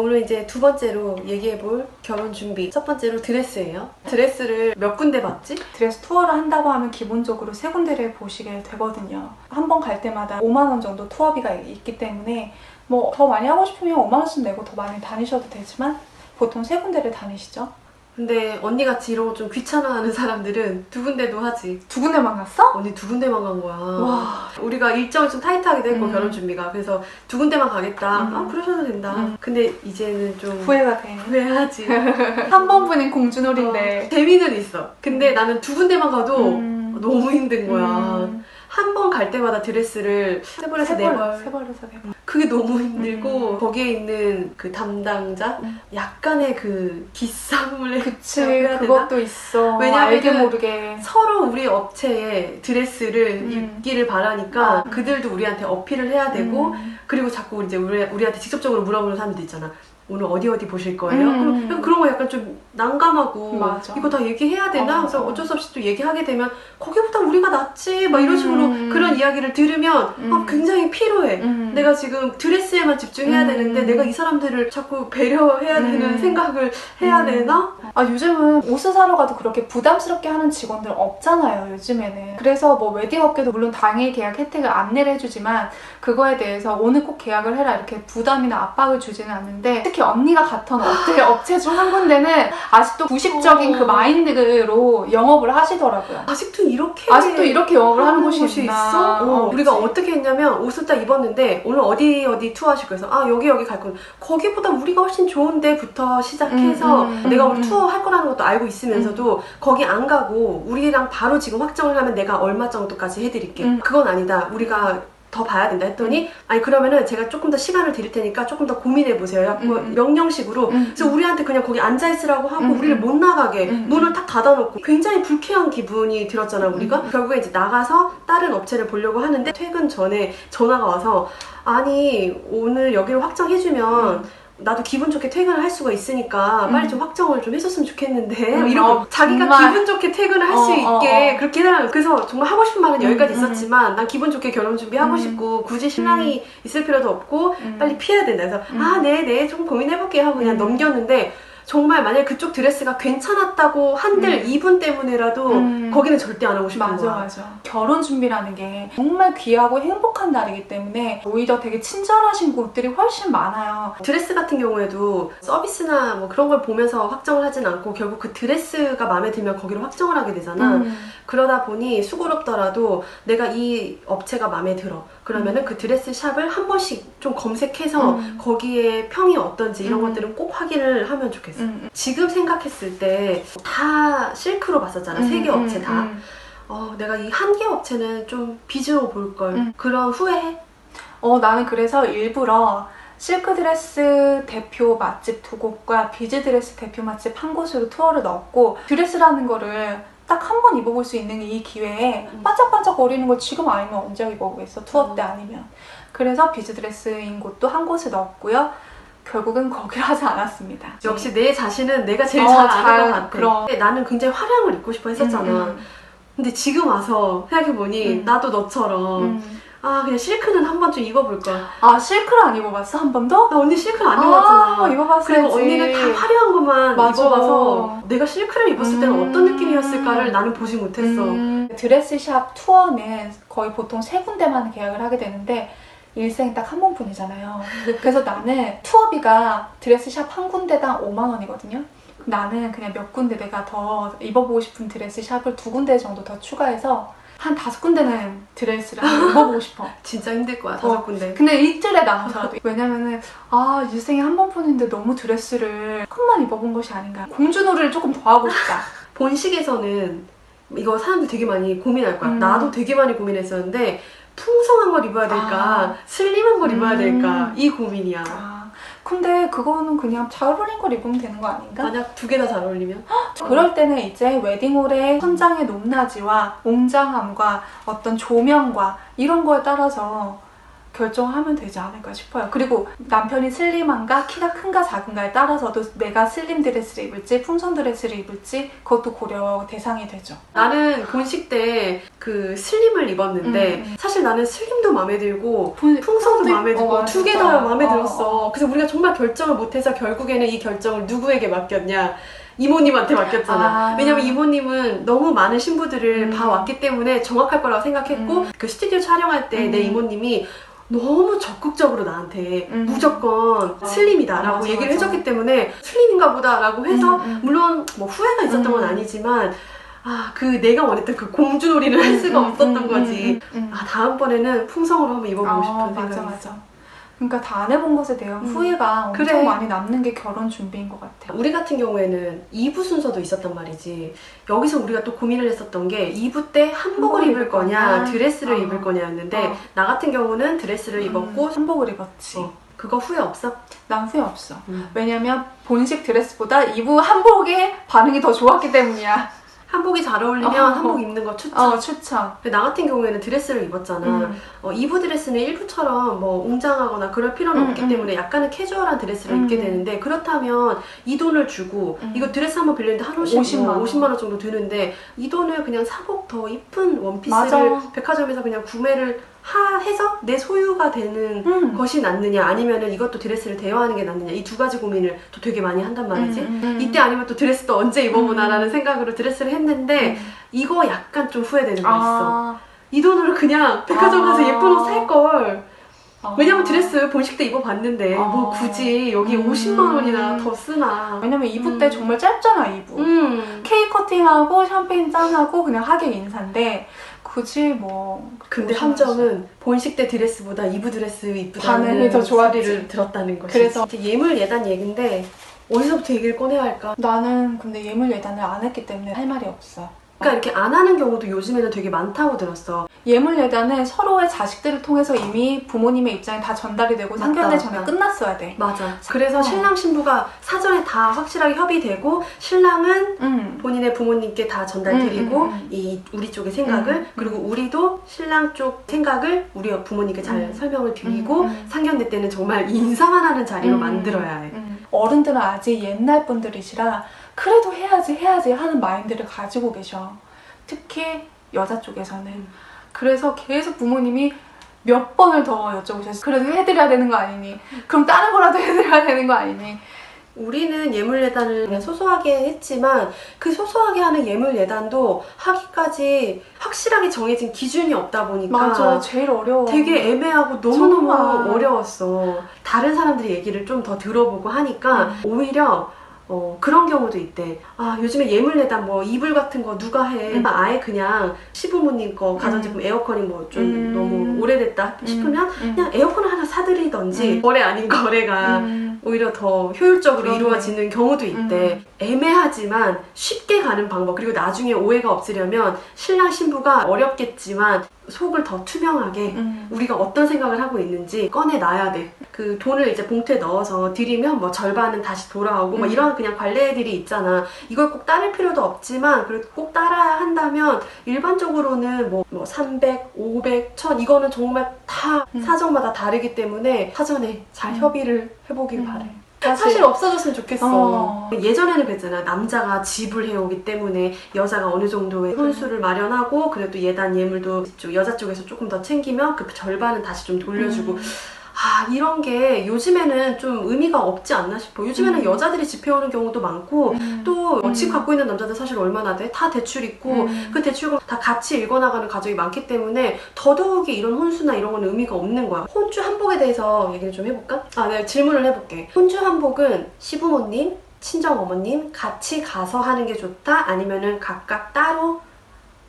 오늘 이제 두 번째로 얘기해볼 결혼 준비. 첫 번째로 드레스예요. 드레스를 몇 군데 봤지? 드레스 투어를 한다고 하면 기본적으로 세 군데를 보시게 되거든요. 한 번 갈 때마다 5만 원 정도 투어비가 있기 때문에 뭐 더 많이 하고 싶으면 5만 원씩 내고 더 많이 다니셔도 되지만 보통 세 군데를 다니시죠. 근데 언니같이 이런 거 좀 귀찮아하는 사람들은 두 군데도 하지. 두 군데만 갔어? 언니 두 군데만 간 거야. 와. 우리가 일정이 좀 타이트하게 됐고 음. 결혼 준비가 그래서 두 군데만 가겠다. 음. 아 그러셔도 된다. 음. 근데 이제는 좀 후회가 돼. 후회하지. 한 번뿐인 공주놀인데. 어, 재미는 있어. 근데 나는 두 군데만 가도 음. 너무 힘든 거야. 음. 한번 갈 때마다 드레스를 세 벌에서 세네 벌, 벌. 세 벌에서 네 벌. 그게 너무 힘들고 음. 거기에 있는 그 담당자 음. 약간의 그 기싸움을 그치, 해야 되나? 그것도 있어. 왜냐면은 알게 모르게. 서로 우리 업체에 드레스를 음. 입기를 바라니까 음. 그들도 우리한테 어필을 해야 되고 음. 그리고 자꾸 이제 우리, 우리한테 직접적으로 물어보는 사람들 있잖아. 오늘 어디 어디 보실 거예요? 음. 그럼 그런 거 약간 좀 난감하고 맞아. 이거 다 얘기해야 되나? 어, 그래서 어. 어쩔 수 없이 또 얘기하게 되면 거기보다 우리가 낫지 막 이런 식으로 음. 그런 이야기를 들으면 아, 음. 굉장히 필요해. 음. 내가 지금 드레스에만 집중해야 음. 되는데 내가 이 사람들을 자꾸 배려해야 음. 되는 생각을 해야 음. 되나? 아 요즘은 옷을 사러 가도 그렇게 부담스럽게 하는 직원들 없잖아요 요즘에는 그래서 뭐 웨딩 업계도 물론 당일 계약 혜택을 안내를 해주지만 그거에 대해서 오늘 꼭 계약을 해라 이렇게 부담이나 압박을 주지는 않는데 특히 언니가 갔던 업체, 업체 중 한 군데는 아직도 구식적인 어. 그 마인드로 영업을 하시더라고요 아직도 이렇게 아직도 이렇게 영업을 하는 곳이, 곳이 있나. 있어? 어, 어, 우리가. 어떻게 했냐면 옷을 딱 입었는데 오늘 어디 어디 투어 하실 거예요? 그래서 아 여기 여기 갈 거예요. 거기보다 우리가 훨씬 좋은데부터 시작해서 음, 음, 내가 음, 오늘 음. 투어 할 거라는 것도 알고 있으면서도 거기 안 가고 우리랑 바로 지금 확정을 하면 내가 얼마 정도까지 해드릴게. 음. 그건 아니다. 우리가 더 봐야 된다 했더니 아니 그러면은 제가 조금 더 시간을 드릴 테니까 조금 더 고민해 보세요. 약간 음, 음. 명령식으로 음, 그래서 우리한테 그냥 거기 앉아 있으라고 하고 음, 우리를 음. 못 나가게 음, 문을 탁 닫아놓고 굉장히 불쾌한 기분이 들었잖아 우리가 결국에 이제 나가서 다른 업체를 보려고 하는데 퇴근 전에 전화가 와서 아니 오늘 여기를 확정해주면 음. 나도 기분 좋게 퇴근을 할 수가 있으니까 빨리 좀 확정을 좀 해줬으면 좋겠는데 음, 이러고 어, 자기가 정말. 기분 좋게 퇴근을 할 수 어, 있게 어, 어. 그렇게 해달라고 그래서 정말 하고 싶은 말은 음, 여기까지 음. 있었지만 난 기분 좋게 결혼 준비하고 음. 싶고 굳이 신랑이 있을 필요도 없고 음. 빨리 피해야 된다. 그래서 음. 아, 네, 네, 좀 고민해볼게요 하고 그냥 음. 넘겼는데 정말 만약 그쪽 드레스가 괜찮았다고 한들 음. 이분 때문에라도 음. 거기는 절대 안 하고 싶은 맞아 거야. 맞아 결혼 준비라는 게 정말 귀하고 행복한 날이기 때문에 오히려 되게 친절하신 곳들이 훨씬 많아요 드레스 같은 경우에도 서비스나 뭐 그런 걸 보면서 확정을 하진 않고 결국 그 드레스가 마음에 들면 거기로 확정을 하게 되잖아. 음. 그러다 보니 수고롭더라도 내가 이 업체가 마음에 들어. 그러면은 그 드레스 샵을 한 번씩 좀 검색해서 음. 거기에 평이 어떤지 이런 음. 것들은 꼭 확인을 하면 좋겠어. 음, 음. 지금 생각했을 때 다 실크로 봤었잖아. 세개 음, 업체 음, 다. 음. 어, 내가 이 한 개 업체는 좀 빚으로 볼 걸. 음. 그런 후회해? 어, 나는 그래서 일부러 실크드레스 대표 맛집 두 곳과 비즈드레스 대표 맛집 한 곳으로 투어를 넣었고 드레스라는 거를 딱 한 번 입어볼 수 있는 이 기회에 음. 반짝반짝 거리는 걸 지금 아니면 언제 입어보겠어 투어 때 음. 아니면 그래서 비즈드레스인 곳도 한 곳에 넣었고요 결국은 거기를 하지 않았습니다 역시 내 자신은 내가 제일 어, 잘 아는 잘, 것 같아. 그럼. 나는 굉장히 화려한 걸 입고 싶어 했었잖아. 음, 음, 근데 지금 와서 생각해보니 음. 나도 너처럼 음. 아 그냥 실크는 한 번쯤 입어볼 걸. 아 실크를 안 입어봤어 한 번도? 나 언니 실크를 안 입어봤잖아. 아, 입어봤어야지 그리고 언니는 다 화려한 것만 맞아. 입어봐서 내가 실크를 입었을 때는 음. 어떤 느낌이었을까를 나는 보지 못했어. 음, 드레스샵 투어는 거의 보통 세 군데만 계약을 하게 되는데 일생에 딱 한 번뿐이잖아요. 그래서 나는 투어비가 드레스샵 한 군데당 5만 원이거든요. 나는 그냥 몇 군데 내가 더 입어보고 싶은 드레스샵을 두 군데 정도 더 추가해서 한 다섯 군데는 드레스를 입어보고 싶어. 진짜 힘들 거야 다섯 어. 군데. 근데 일주일에 나눠서라도 왜냐면은 아 일생에 한 번뿐인데 너무 드레스를 조금만 입어본 것이 아닌가 공주놀이를 조금 더 하고 싶다 본식에서는 이거 사람들 되게 많이 고민할 거야. 음. 나도 되게 많이 고민했었는데 풍성한 걸 입어야 될까, 아. 슬림한 걸 입어야 음. 될까 이 고민이야. 아 근데 그거는 그냥 잘 어울린 걸 입으면 되는 거 아닌가? 만약 두 개 다 잘 어울리면 그럴 때는 이제 웨딩홀의 현장의 높낮이와 웅장함과 어떤 조명과 이런 거에 따라서 결정하면 되지 않을까 싶어요. 그리고 남편이 슬림한가 키가 큰가 작은가에 따라서도 내가 슬림 드레스를 입을지 풍선 드레스를 입을지 그것도 고려 대상이 되죠. 나는 본식 때 그 슬림을 입었는데 음, 음. 사실 나는 슬림도 마음에 들고 분- 풍선도 풍선도 마음에 입- 들고 어, 두개 진짜. 다 마음에 어, 들었어. 그래서 우리가 정말 결정을 못해서 결국에는 이 결정을 누구에게 맡겼냐? 이모님한테 맡겼잖아. 아. 왜냐면 이모님은 너무 많은 신부들을 음. 봐왔기 때문에 정확할 거라고 생각했고 음. 그 스튜디오 촬영할 때내 음. 이모님이 너무 적극적으로 나한테 음. 무조건 어. 슬림이다라고 맞아, 얘기를 맞아. 해줬기 때문에 슬림인가 보다라고 해서 음, 음. 물론 뭐 후회가 있었던 건 음. 아니지만 아 그 내가 원했던 그 공주놀이를 할 수가 음, 없었던 음, 거지. 아 다음번에는 풍성으로 한번 입어보고 어, 싶은 맞아 생각이 맞아. 그러니까 다 안 해본 것에 대한 음. 후회가 엄청 그래. 많이 남는 게 결혼 준비인 것 같아. 우리 같은 경우에는 2부 순서도 있었단 말이지. 여기서 우리가 또 고민을 했었던 게 2부 때 한복을 입을 거냐, 드레스를 어. 입을 거냐였는데 어. 나 같은 경우는 드레스를 입었고 음, 한복을 입었지. 어, 그거 후회 없어? 난 후회 없어. 음. 왜냐면 본식 드레스보다 이부 한복의 반응이 더 좋았기 때문이야. 한복이 잘 어울리면 어. 한복 입는 거 추천. 어 추천. 근데 나 같은 경우에는 드레스를 입었잖아. 음. 어, 2부 드레스는 1부처럼 뭐 웅장하거나 그럴 필요는 음, 없기 음. 때문에 약간은 캐주얼한 드레스를 음. 입게 되는데 그렇다면 이 돈을 주고 음. 이거 드레스 한번 빌렸는데 한 50, 50만 원. 50만 원 정도 드는데 이 돈을 그냥 사복 더 이쁜 원피스를 맞아. 백화점에서 그냥 구매를 하, 해서 내 소유가 되는 음. 것이 낫느냐 아니면은 이것도 드레스를 대여하는 게 낫느냐 이 두 가지 고민을 또 되게 많이 한단 말이지. 음, 음, 음. 이때 아니면 또 드레스 또 언제 입어보나라는 생각으로 드레스를 했는데 음. 이거 약간 좀 후회되는 거 있어. 아, 이 돈으로 그냥 백화점 가서 아. 예쁜 옷 살 걸. 아. 왜냐면 드레스 본식 때 입어봤는데 아. 뭐 굳이 여기 음. 50만 원이나 더 쓰나. 왜냐면 때 음. 정말 짧잖아 이부. 음. 케이크 커팅하고 샴페인 짠하고 그냥 하객 인사인데 굳이 뭐 근데 함정은 본식 때 드레스보다 이부 드레스 이쁘다는 반응이 더 좋았지. 소리를 들었다는 것이. 그래서- 예물 예단 얘긴데 어디서부터 얘기를 꺼내야 할까? 나는 근데 예물 예단을 안 했기 때문에 할 말이 없어. 그러니까 이렇게 안 하는 경우도 요즘에는 되게 많다고 들었어. 예물 예단은 서로의 자식들을 통해서 이미 부모님의 입장이 다 전달이 되고 맞다, 상견례 전에 맞다. 끝났어야 돼. 맞아. 그래서 어. 신랑 신부가 사전에 다 확실하게 협의되고 신랑은 응. 본인의 부모님께 다 전달드리고 음, 음, 음. 이 우리 쪽의 생각을 음, 음. 그리고 우리도 신랑 쪽 생각을 우리 부모님께 잘 음. 설명을 드리고 음, 음. 상견례 때는 정말 인사만 하는 자리로 음, 만들어야 해. 음. 어른들은 아직 옛날 분들이시라 그래도 해야지 해야지 하는 마인드를 가지고 계셔. 특히 여자 쪽에서는. 그래서 계속 부모님이 몇 번을 더 여쭤보셨어요. 그래도 해드려야 되는 거 아니니? 그럼 다른 거라도 해드려야 되는 거 아니니? 우리는 예물 예단을 그냥 소소하게 했지만 그 소소하게 하는 예물 예단도 하기까지 확실하게 정해진 기준이 없다 보니까 맞아, 제일 어려워. 되게 애매하고 너무너무 정말. 어려웠어. 다른 사람들의 얘기를 좀 더 들어보고 하니까 음. 오히려 어, 그런 경우도 있대. 아, 요즘에 예물내단 뭐 이불 같은 거 누가 해. 음. 아예 그냥 시부모님 거 가전제품 에어컨이 뭐 좀 음. 너무 오래됐다 싶으면 음, 그냥 에어컨을 하나 사드리던지 음. 거래 아닌 거래가 음. 오히려 더 효율적으로 그러네. 이루어지는 경우도 있대. 애매하지만 쉽게 가는 방법 그리고 나중에 오해가 없으려면 신랑 신부가 어렵겠지만 속을 더 투명하게 음. 우리가 어떤 생각을 하고 있는지 꺼내놔야 돼. 그 돈을 이제 봉투에 넣어서 드리면 뭐 절반은 다시 돌아오고 뭐 음. 이런 그냥 관례들이 있잖아. 이걸 꼭 따를 필요도 없지만 그래도 꼭 따라야 한다면 일반적으로는 뭐, 뭐 300, 500, 1000 이거는 정말 다 음. 사정마다 다르기 때문에 사전에 잘 음. 협의를 해보길 음. 바래. 사실, 사실 없어졌으면 좋겠어. 어. 예전에는 그랬잖아. 남자가 집을 해오기 때문에 여자가 어느 정도의. 혼수를 마련하고 그래도 예단 예물도 좀 여자 쪽에서 조금 더 챙기면 그 절반은 다시 좀 돌려주고 음. 아 이런 게 요즘에는 좀 의미가 없지 않나 싶어. 요즘에는 음. 여자들이 집 해오는 경우도 많고 음. 또 음. 집 갖고 있는 남자들 사실 얼마나 돼? 다 대출 있고 음. 그 대출금 다 같이 읽어나가는 가족이 많기 때문에 더더욱이 이런 혼수나 이런 거는 의미가 없는 거야. 혼주 한복에 대해서 얘기를 좀 해볼까? 아, 내가 질문을 해볼게. 혼주 한복은 시부모님, 친정 어머님 같이 가서 하는 게 좋다? 아니면은 각각 따로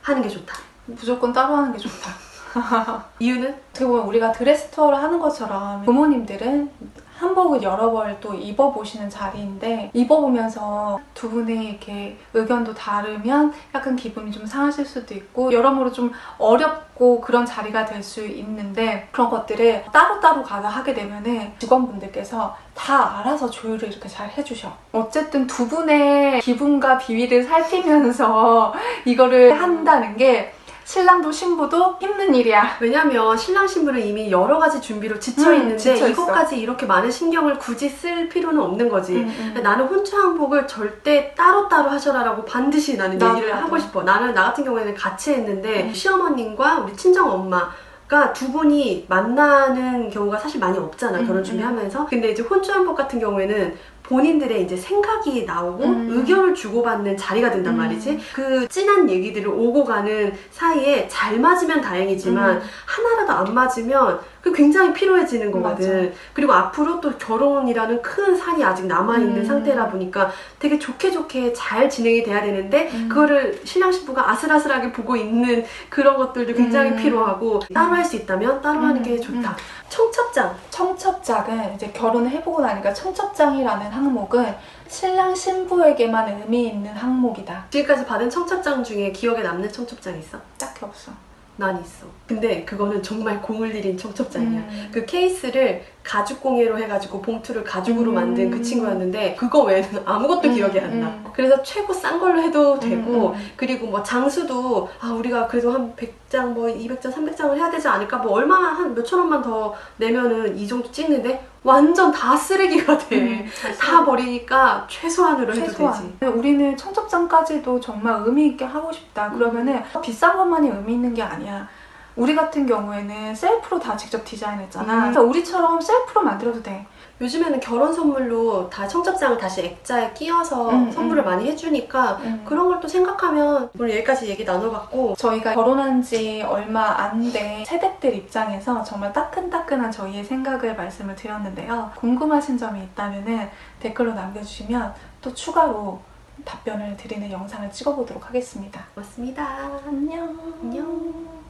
하는 게 좋다? 무조건 따로 하는 게 좋다. 이유는? 어떻게 보면 우리가 드레스 투어를 하는 것처럼 부모님들은 한복을 여러 벌 또 입어보시는 자리인데 입어보면서 두 분의 이렇게 의견도 다르면 약간 기분이 좀 상하실 수도 있고 여러모로 좀 어렵고 그런 자리가 될 수 있는데 그런 것들을 따로따로 가서 하게 되면은 직원분들께서 다 알아서 조율을 이렇게 잘 해주셔. 어쨌든 두 분의 기분과 비위를 살피면서 이거를 한다는 게 신랑도 신부도 힘든 일이야. 왜냐면 신랑 신부는 이미 여러 가지 준비로 지쳐 음, 있는데 지쳐 있어. 이것까지 이렇게 많은 신경을 굳이 쓸 필요는 없는 거지. 음, 음. 근데 나는 혼주 항복을 절대 따로따로 하셔라라고 반드시 나는 나도, 얘기를 나도. 하고 싶어. 나는 나 같은 경우에는 같이 했는데 음. 시어머님과 우리 친정 엄마가 두 분이 만나는 경우가 사실 많이 없잖아 음, 결혼 음. 준비하면서 근데 이제 혼주 항복 같은 경우에는 본인들의 이제 생각이 나오고 음. 의견을 주고받는 자리가 된단 음. 말이지 그 진한 얘기들을 오고 가는 사이에 잘 맞으면 다행이지만 음. 하나라도 안 맞으면 그 굉장히 필요해지는 거거든. 맞아. 그리고 앞으로 또 결혼이라는 큰 산이 아직 남아있는 음. 상태라 보니까 되게 좋게 좋게 잘 진행이 돼야 되는데 음. 그거를 신랑 신부가 아슬아슬하게 보고 있는 그런 것들도 굉장히 음. 필요하고 따로 할 수 있다면 따로 하는 음. 게 좋다. 음. 청첩장. 청첩장은 이제 결혼을 해보고 나니까 청첩장이라는 항목은 신랑 신부에게만 의미 있는 항목이다. 지금까지 받은 청첩장 중에 기억에 남는 청첩장 있어? 딱히 없어. 난 있어. 근데 그거는 정말 공을 들인 청첩장이야. 음. 그 케이스를 가죽 공예로 해가지고 봉투를 가죽으로 음. 만든 그 친구였는데 그거 외에는 아무것도 음, 기억이 안 나. 음. 그래서 최고 싼 걸로 해도 되고 음, 음. 그리고 뭐 장수도 아 우리가 그래도 한 100장 뭐 200장 300장을 해야 되지 않을까 뭐 얼마 한 몇천 원만 더 내면은 이 정도 찍는데 완전 다 쓰레기가 돼. 음, 다 버리니까 최소한으로 해도 되지. 최소한. 우리는 청첩장까지도 정말 의미 있게 하고 싶다. 그러면은 비싼 것만이 의미 있는 게 아니야. 우리 같은 경우에는 셀프로 다 직접 디자인했잖아. 음. 그래서 우리처럼 셀프로 만들어도 돼. 요즘에는 결혼 선물로 다 청첩장을 다시 액자에 끼워서 음, 선물을 음. 많이 해주니까 그런 걸 또 생각하면 오늘 여기까지 얘기 나눠봤고 저희가 결혼한 지 얼마 안 된 세댁들 입장에서 정말 따끈따끈한 저희의 생각을 말씀을 드렸는데요. 궁금하신 점이 있다면 댓글로 남겨주시면 또 추가로 답변을 드리는 영상을 찍어보도록 하겠습니다. 고맙습니다. 안녕. 안녕.